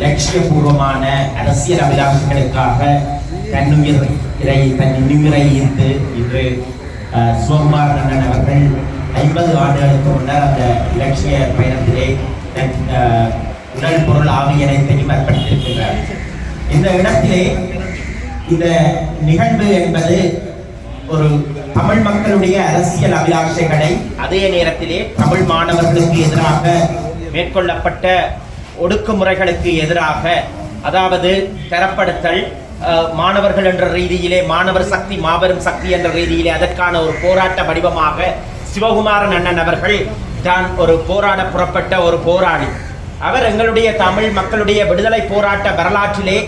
லட்சியபூர்வமான அரசியல் அபிலாஷங்களுக்காக தன்னுயிரை தன் இன்னுயிரை ஈர்த்து இன்று சோமார் சிவகுமார் அவர்கள் ஐம்பது ஆண்டுகளுக்கு முன்னர் அந்த இலட்சிய பயணத்திலே தன் உடல் பொருள் ஆவி அனைத்தையும் அர்ப்பணித்திருக்கின்றார் இந்த இடத்திலே இந்த நிகழ்வு என்பது ஒரு தமிழ் மக்களுடைய அரசியல் அபிலாஷைகளை அதே நேரத்திலே தமிழ் மாணவர்களுக்கு எதிராக மேற்கொள்ளப்பட்ட ஒடுக்குமுறைகளுக்கு எதிராக அதாவது தரப்படுத்தல் மாணவர்கள் என்ற ரீதியிலே மாணவர் சக்தி மாபெரும் சக்தி என்ற ரீதியிலே அதற்கான ஒரு போராட்ட வடிவமாக சிவகுமாரன் அண்ணன் அவர்கள் தான் ஒரு போராட புறப்பட்ட ஒரு போராளி. அவர் எங்களுடைய தமிழ் மக்களுடைய விடுதலை போராட்ட வரலாற்றிலே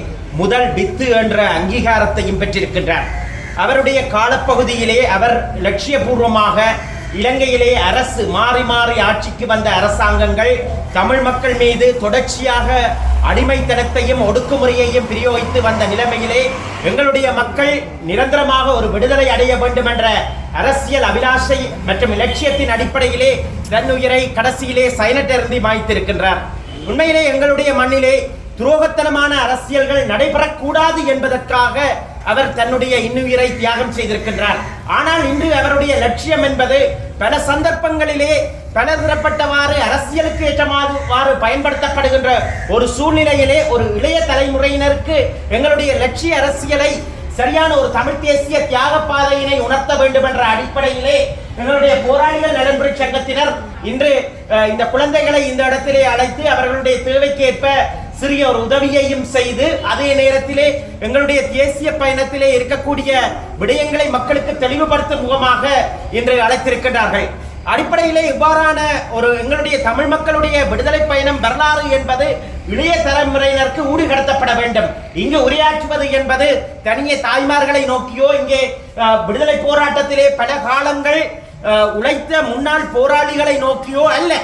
முதல் வித்து என்ற அங்கீகாரத்தையும் பெற்றிருக்கின்றார். அவருடைய காலப்பகுதியிலே அவர் லட்சியபூர்வமாக இலங்கையிலே அரசு மாறி மாறி ஆட்சிக்கு வந்த அரசாங்கங்கள் தமிழ் மக்கள் மீது தொடர்ச்சியாக அடிமைத்தனத்தையும் ஒடுக்குமுறையையும் பிரயோகித்து வந்த நிலைமையிலே எங்களுடைய மக்கள் நிரந்தரமாக ஒரு விடுதலை அடைய வேண்டும் என்ற அரசியல் அபிலாஷை மற்றும் இலட்சியத்தின் அடிப்படையிலே தன்னுயிரை கடைசியிலே சைனட்டெருந்தி மாய்த்திருக்கின்றார். உண்மையிலே எங்களுடைய மண்ணிலே துரோகத்தனமான அரசியல்கள் நடைபெறக்கூடாது என்பதற்காக அவர் தன்னுடைய இன்னுயிரை தியாகம் செய்திருக்கின்றார். ஆனால் இன்று அவருடைய லட்சியம் என்பது பல சந்தர்ப்பங்களிலே பலதரப்பட்டவாறு அரசியலுக்கு ஏற்றமாறு பயன்படுத்தப்படுகின்ற ஒரு சூழ்நிலையிலே ஒரு இளைய தலைமுறையினருக்கு எங்களுடைய லட்சிய அரசியலை சரியான ஒரு தமிழ் தேசிய தியாக பாதையினை உணர்த்த வேண்டும் என்ற அடிப்படையிலே எங்களுடைய போராளிகள் நலன்புரி சங்கத்தினர் இன்று இந்த குழந்தைகளை இந்த இடத்திலே அழைத்து அவர்களுடைய தேவைக்கேற்ப சிறிய ஒரு உதவியையும் செய்து அதே நேரத்திலே எங்களுடைய தேசிய பயணத்திலே இருக்கக்கூடிய விடயங்களை மக்களுக்கு தெளிவுபடுத்தும் முகமாக இன்று அழைத்திருக்கின்றார்கள். அடிப்படையிலே இவ்வாறான ஒரு எங்களுடைய தமிழ் மக்களுடைய விடுதலை பயணம் வரலாறு என்பது இளைய தலைமுறையினருக்கு ஊடுகடத்தப்பட வேண்டும். இங்கு உரையாற்றுவது என்பது தனியே தாய்மார்களை நோக்கியோ இங்கே விடுதலை போராட்டத்திலே பல காலங்கள் உழைத்த முன்னாள் போராளிகளை நோக்கியோ அல்ல.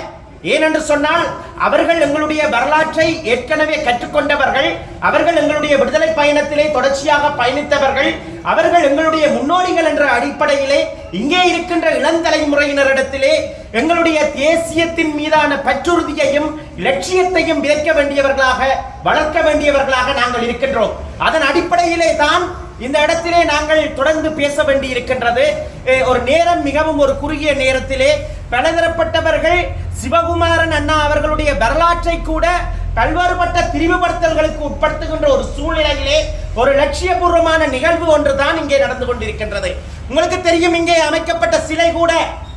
ஏனென்று சொன்னால் அவர்கள் எங்களுடைய வரலாற்றை ஏற்கனவே கற்றுக்கொண்டவர்கள் அவர்கள் எங்களுடைய விடுதலை பயணத்திலே தொடர்ச்சியாக பயணித்தவர்கள் அவர்கள் எங்களுடைய முன்னோடிகள் என்ற அடிப்படையிலே இங்கே இருக்கின்ற இளந்தலைமுறையினரிடத்திலே எங்களுடைய தேசியத்தின் மீதான பற்றுறுதியையும் லட்சியத்தையும் விதைக்க வேண்டியவர்களாக வளர்க்க வேண்டியவர்களாக நாங்கள் இருக்கின்றோம். அதன் அடிப்படையிலே தான் இந்த இடத்திலே நாங்கள் தொடர்ந்து பேச வேண்டி இருக்கின்றது ஒரு நேரம் மிகவும் ஒரு குறுகிய நேரத்திலே பலதரப்பட்டவர்கள் சிவகுமாரன் அண்ணா அவர்களுடைய வரலாற்றை கூட பல்வேறுபட்ட திரிவுபடுத்தல்களுக்கு உட்படுத்துகின்ற ஒரு சூழ்நிலையிலே ஒரு லட்சியபூர்வமான நிகழ்வு ஒன்றுதான் இங்கே நடந்து கொண்டிருக்கின்றது. உங்களுக்கு தெரியும் இங்கே அமைக்கப்பட்ட சிலை கூட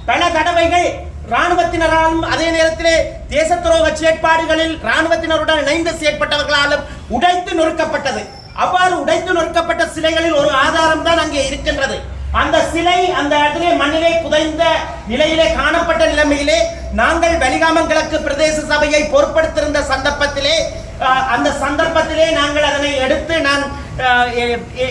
பல தடவைகள் இராணுவத்தினராலும் அதே நேரத்திலே தேச துரோக செயற்பாடுகளில் இராணுவத்தினருடன் இணைந்து செயற்பட்டவர்களாலும் உடைத்து நொறுக்கப்பட்டது. அவ்வாறு உடைத்து நொறுக்கப்பட்ட சிலைகளில் ஒரு ஆதாரம் தான் அங்கே இருக்கின்றது. அந்த சிலை அந்த இடத்திலே மண்ணிலே புதைந்த நிலையிலே காணப்பட்ட நிலைமையிலே நாங்கள் வெளிகாமன் கிழக்கு பிரதேச சபையை பொறுப்படுத்திருந்த சந்தர்ப்பத்திலே அந்த சந்தர்ப்பத்திலே நாங்கள் அதனை எடுத்து நான் அஹ்,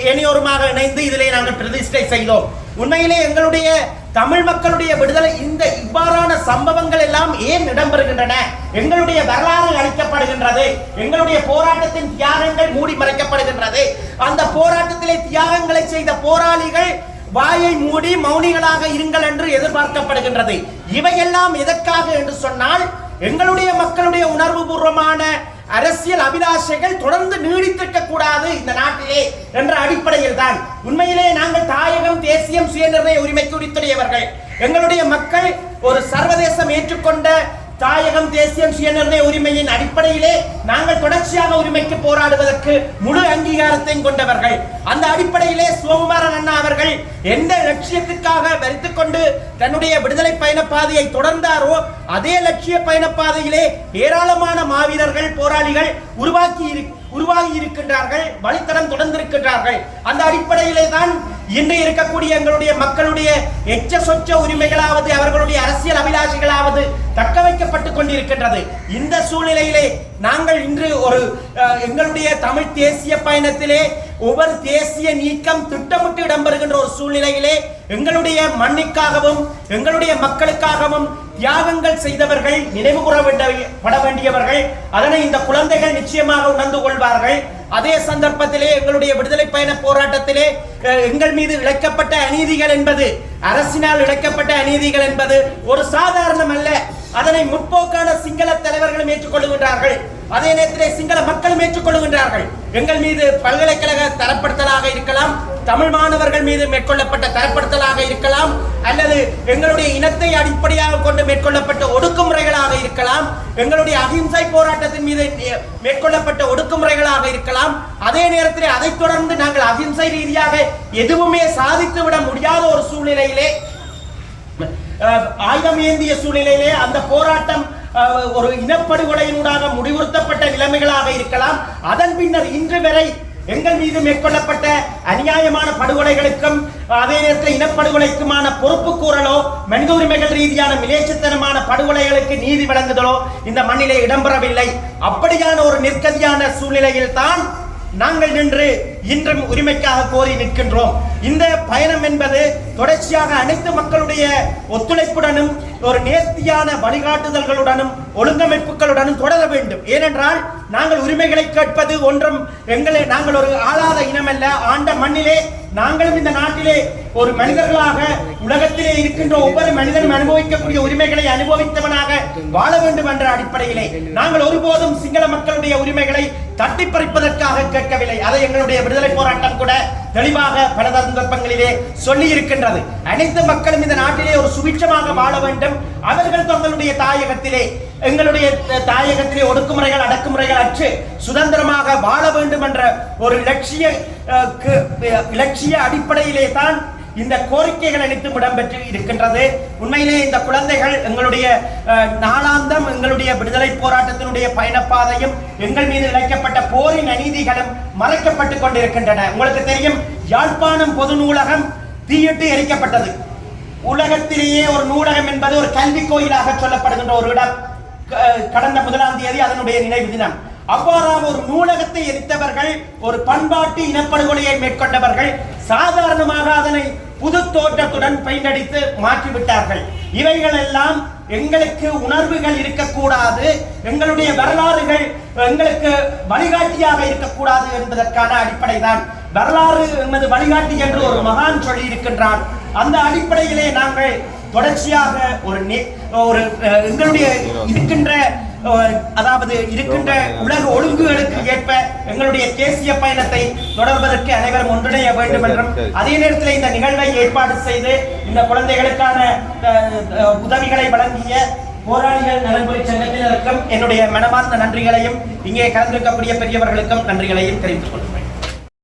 இணையோருமாக இணைந்து இதிலே நாங்கள் பிரதிஷ்டை செய்தோம். உண்மையிலே எங்களுடைய தமிழ் மக்களுடைய விடுதலை இந்த இவ்வாறான சம்பவங்கள் எல்லாம் ஏன் இடம்பெறுகின்றன? எங்களுடைய வரலாறு அளிக்கப்படுகின்றது. எங்களுடைய போராட்டத்தின் தியாகங்கள் மூடி மறைக்கப்படுகின்றது. அந்த போராட்டத்திலே தியாகங்களை செய்த போராளிகள் வாயை மூடி மௌனிகளாக இருங்கள் என்று எதிர்பார்க்கப்படுகின்றது. இவையெல்லாம் எதற்காக என்று சொன்னால் எங்களுடைய மக்களுடைய உணர்வு பூர்வமான அரசியல் அபிலாஷைகள் தொடர்ந்து நீடித்திருக்க கூடாது இந்த நாட்டிலே என்ற அடிப்படையில் தான் உண்மையிலே நாங்கள் தாயகம் தேசியம் சுயநிர்ணய உரிமை குறித்துடையவர்கள் எங்களுடைய மக்கள் ஒரு சர்வதேசம் ஏற்றுக்கொண்ட தாயகம் தேசியம் சுயநிர்ணய உரிமையின் அடிப்படையிலே நாங்கள் தொடர்ச்சியாக உரிமைக்கு போராடுவதற்கு முழு அங்கீகாரத்தையும் கொண்டவர்கள். அந்த அடிப்படையிலே சிவகுமாரன் அண்ணா அவர்கள் எந்த லட்சியத்துக்காக வரித்துக் கொண்டு தன்னுடைய விடுதலை பயண பாதையை தொடர்ந்தாரோ அதே லட்சிய பயண பாதையிலே ஏராளமான மாவீரர்கள் போராளிகள் உருவாக்கி உருவாகி இருக்கின்றார்கள் வழித்தடம் தொடர்ந்திருக்கின்றார்கள். அந்த அடிப்படையிலே தான் இன்று இருக்கக்கூடிய எங்களுடைய மக்களுடைய எச்ச சொச்ச உரிமைகளாவது அவர்களுடைய அரசியல் அபிலாஷைகளாவது தக்க வைக்கப்பட்டுக் கொண்டிருக்கின்றது. இந்த சூழ்நிலையிலே நாங்கள் இன்று ஒரு எங்களுடைய தமிழ் தேசிய பயணத்திலே ஒவ்வொரு தேசிய நீக்கம் திட்டமிட்டு இடம்பெறுகின்ற ஒரு சூழ்நிலையிலே எங்களுடைய மண்ணுக்காகவும் எங்களுடைய மக்களுக்காகவும் தியாகங்கள் செய்தவர்கள் நினைவு கூற வேண்டிய- பட வேண்டியவர்கள் அதனை இந்த குழந்தைகள் நிச்சயமாக உணர்ந்து கொள்வார்கள். அதே சந்தர்ப்பத்திலே எங்களுடைய விடுதலை பயண போராட்டத்திலே எங்கள் மீது இழைக்கப்பட்ட அநீதிகள் என்பது அரசினால் இழைக்கப்பட்ட அநீதிகள் என்பது ஒரு சாதாரணம் அல்ல. அதனை முற்போக்கான சிங்கள தலைவர்களும் ஏற்றுக்கொள்கின்றார்கள். அதே நேரத்திலே சிங்கள மக்களும் ஏற்றுக்கொள்கின்றார்கள். எங்கள் மீது பல்கலைக்கழக தரப்படுத்தலாக இருக்கலாம் தமிழ் மாணவர்கள் மீது மேற்கொள்ளப்பட்ட தரப்படுத்தலாக இருக்கலாம் அல்லது எங்களுடைய இனத்தை அடிப்படையாக கொண்டு மேற்கொள்ளப்பட்ட ஒடுக்குமுறைகளாக இருக்கலாம் எங்களுடைய அகிம்சை போராட்டத்தின் மீது மேற்கொள்ளப்பட்ட ஒடுக்குமுறைகளாக இருக்கலாம். அதே நேரத்தில் அதைத் தொடர்ந்து நாங்கள் அகிம்சை ரீதியாக எதுவுமே சாதித்து விட முடியாத ஒரு சூழ்நிலையிலே ஆயுதம் ஏந்திய சூழ்நிலையிலே அந்த போராட்டம் ஒரு இனப்படுகொலையினூடாக முடிவுறுத்தப்பட்ட நிலைமைகளாக இருக்கலாம். அதன் பின்னர் இன்று வரை எங்கள் மீது மேற்கொள்ளப்பட்ட அநியாயமான படுகொலைகளுக்கும் அதே நேரத்தில் இனப்படுகொலைக்குமான பொறுப்பு கூறலோ மனித உரிமைகள் ரீதியான மிலேச்சத்தனமான படுகொலைகளுக்கு நீதி வழங்குதலோ இந்த மண்ணிலே இடம்பெறவில்லை. அப்படியான ஒரு நிற்கதியான சூழ்நிலையில் தான் நாங்கள் நின்று இன்றும் உரிமைக்காக கோரி நிற்கின்றோம். இந்த பயணம் என்பது தொடர்ச்சியாக அனைத்து மக்களுடைய ஒத்துழைப்புடனும் ஒரு நேர்த்தியான வழிகாட்டுதல்களுடனும் ஒழுங்கமைப்புகளுடனும் தொடர வேண்டும். ஏனென்றால் நாங்கள் உரிமைகளை கேட்பது ஒன்றும் எங்களை நாங்கள் ஒரு ஆளாத இனமல்ல. ஆண்ட மண்ணிலே நாங்களும் இந்த நாட்டிலே ஒரு மனிதர்களாக உலகத்திலே இருக்கின்ற ஒவ்வொரு மனிதனும் அனுபவிக்கக்கூடிய உரிமைகளை அனுபவித்தவனாக வாழ வேண்டும் என்ற அடிப்படையிலே நாங்கள் ஒருபோதும் சிங்கள மக்களுடைய உரிமைகளை தட்டி பறிப்பதற்காக கேட்கவில்லை. அதை எங்களுடைய விடுதலை போராட்டம் கூட தெளிவாக பல சந்தர்ப்பங்களிலே சொல்லி இருக்கின்றது அனைத்து மக்களும் இந்த நாட்டிலே ஒரு சுபிட்சமாக வாழ வேண்டும். அவர்கள் தங்களுடைய தாயகத்திலே எங்களுடைய தாயகத்திலே ஒடுக்குமுறைகள் அடக்குமுறைகள் அற்று சுதந்திரமாக வாழ வேண்டும் என்ற ஒரு இலட்சிய இலட்சிய அடிப்படையிலே தான் இந்த கோரிக்கைகள் அனைத்தும் இடம்பெற்று இருக்கின்றது. உண்மையிலே இந்த குழந்தைகள் எங்களுடைய அஹ், நாளாந்தம் எங்களுடைய விடுதலை போராட்டத்தினுடைய பயணப்பாதையும் எங்கள் மீது இழைக்கப்பட்ட போரின் அநீதிகளும் மறைக்கப்பட்டு கொண்டிருக்கின்றன. உங்களுக்கு தெரியும் யாழ்ப்பாணம் பொது நூலகம் தீயிட்டு எரிக்கப்பட்டது. உலகத்திலேயே ஒரு நூலகம் என்பது ஒரு கல்வி கோயிலாக சொல்லப்படுகின்ற ஒரு இடம். கடந்த முதலாம் தேதி அதனுடைய நினைவு தினம். அவ்வாறாக ஒரு நூலகத்தை எரித்தவர்கள் ஒரு பண்பாட்டு இனப்படுகொலையை மேற்கொண்டவர்கள் சாதாரணமாக அதனை புது தோற்றத்துடன் பெயிண்ட் மாற்றிவிட்டார்கள். இவைகள் எல்லாம் எங்களுக்கு உணர்வுகள் இருக்கக்கூடாது எங்களுடைய வரலாறுகள் எங்களுக்கு வழிகாட்டியாக இருக்கக்கூடாது என்பதற்கான அடிப்படை தான் வரலாறு என்பது வழிகாட்டி என்று ஒரு மகான் சொல்லி இருக்கின்றான் அந்த அடிப்படையிலே நாங்கள் தொடர்ச்சியாக ஒரு ஒரு எங்களுடைய இருக்கின்ற அதாவது இருக்கின்ற உலக ஒழுங்குகளுக்கு ஏற்ப எங்களுடைய தேசிய பயணத்தை தொடர்வதற்கு அனைவரும் ஒன்றிணைய வேண்டும் என்றும் அதே நேரத்தில் இந்த நிகழ்வை ஏற்பாடு செய்து இந்த குழந்தைகளுக்கான உதவிகளை வழங்கிய போராளிகள் நலன்புரி சங்கத்தினருக்கும் என்னுடைய மனமார்ந்த நன்றிகளையும் இங்கே கலந்திருக்கக்கூடிய பெரியவர்களுக்கும் நன்றிகளையும் தெரிவித்துக் கொள்கிறேன்.